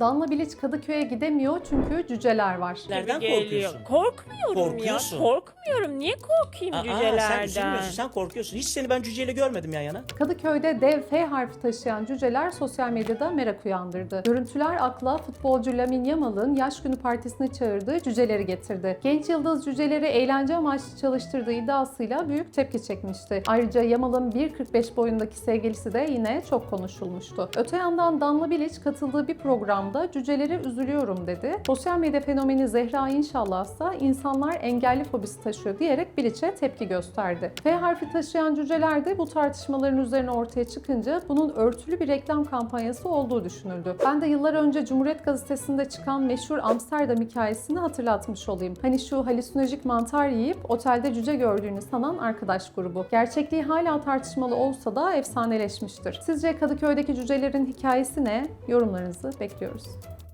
Danla Bilic Kadıköy'e gidemiyor çünkü cüceler var. Nereden Geliyor. korkuyorsun? Korkmuyorum Korkuyorsun. ya. Korkmuyorum. Niye korkayım Aa, cücelerden? sen üzülmüyorsun, sen korkuyorsun. Hiç seni ben cüceyle görmedim yan yana. Kadıköy'de dev F harfi taşıyan cüceler sosyal medyada merak uyandırdı. Görüntüler akla futbolcu Lamine Yamal'ın yaş günü partisine çağırdığı cüceleri getirdi. Genç yıldız cüceleri eğlence amaçlı çalıştırdığı iddiasıyla büyük tepki çekmişti. Ayrıca Yamal'ın 1.45 boyundaki sevgilisi de yine çok konuşulmuştu. Öte yandan Danla Bilic katıldığı bir programda cüceleri üzülüyorum dedi. Sosyal medya fenomeni Zehra İnşallah ise insanlar engelli fobisi taşıyor diyerek Bilic'e tepki gösterdi. F harfi taşıyan cüceler de bu tartışmaların üzerine ortaya çıkınca bunun örtülü bir reklam kampanyası olduğu düşünüldü. Ben de yıllar önce Cumhuriyet Gazetesi'nde çıkan meşhur Amsterdam hikayesini hatırlatmış olayım. Hani şu halüsinojik mantar yiyip otelde cüce gördüğünü sanan arkadaş grubu. Gerçekliği hala tartışmalı olsa da efsaneleşmiştir. Sizce Kadıköy'deki cücelerin hikayesi ne? Yorumlarınızı ediyoruz.